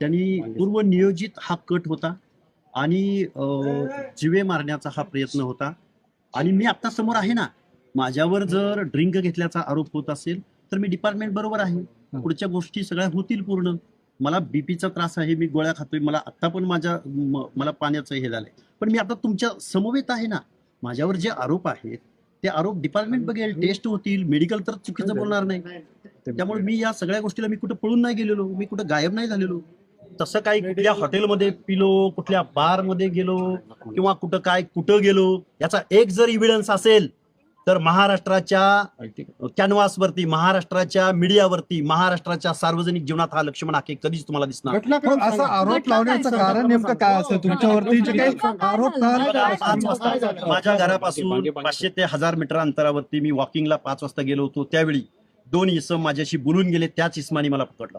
त्यांनी पूर्व नियोजित हा कट होता आणि जिवे मारण्याचा हा प्रयत्न होता. आणि मी आता समोर आहे ना माझ्यावर जर ड्रिंक घेतल्याचा आरोप होत असेल तर मी डिपार्टमेंट बरोबर आहे. पुढच्या गोष्टी सगळ्या होतील पूर्ण. मला बीपीचा त्रास आहे मी गोळ्या खातोय मला आता पण माझ्या मला पाण्याचं हे झालंय. पण मी आता तुमच्या समवेत आहे ना माझ्यावर जे आरोप आहेत ते आरोप डिपार्टमेंट बघेल टेस्ट होतील मेडिकल तर चुकीचं बोलणार नाही. त्यामुळे मी या सगळ्या गोष्टीला मी कुठं पळून नाही गेलेलो मी कुठं गायब नाही झालेलो. तसं काही कुठल्या हॉटेलमध्ये पिलो कुठल्या बारमध्ये गेलो किंवा कुठं काय कुठं गेलो याचा एक जर इव्हिडन्स असेल तर महाराष्ट्राच्या कॅनव्हासवरती महाराष्ट्राच्या मीडियावरती महाराष्ट्राच्या सार्वजनिक जीवनात हा लक्ष्मण हाके कधीच तुम्हाला दिसणार नाही. पण असा आरोप लावण्याचं काय? कारण नेमकं काय असेल तुमच्यावरती जे काही आरोप माझ्या घरापासून पाचशे ते हजार मीटर अंतरावरती मी वॉकिंगला पाच वाजता गेलो होतो. त्यावेळी दोन इसम माझ्याशी बोलून गेले. त्याच इस्मानी मला पकडलं.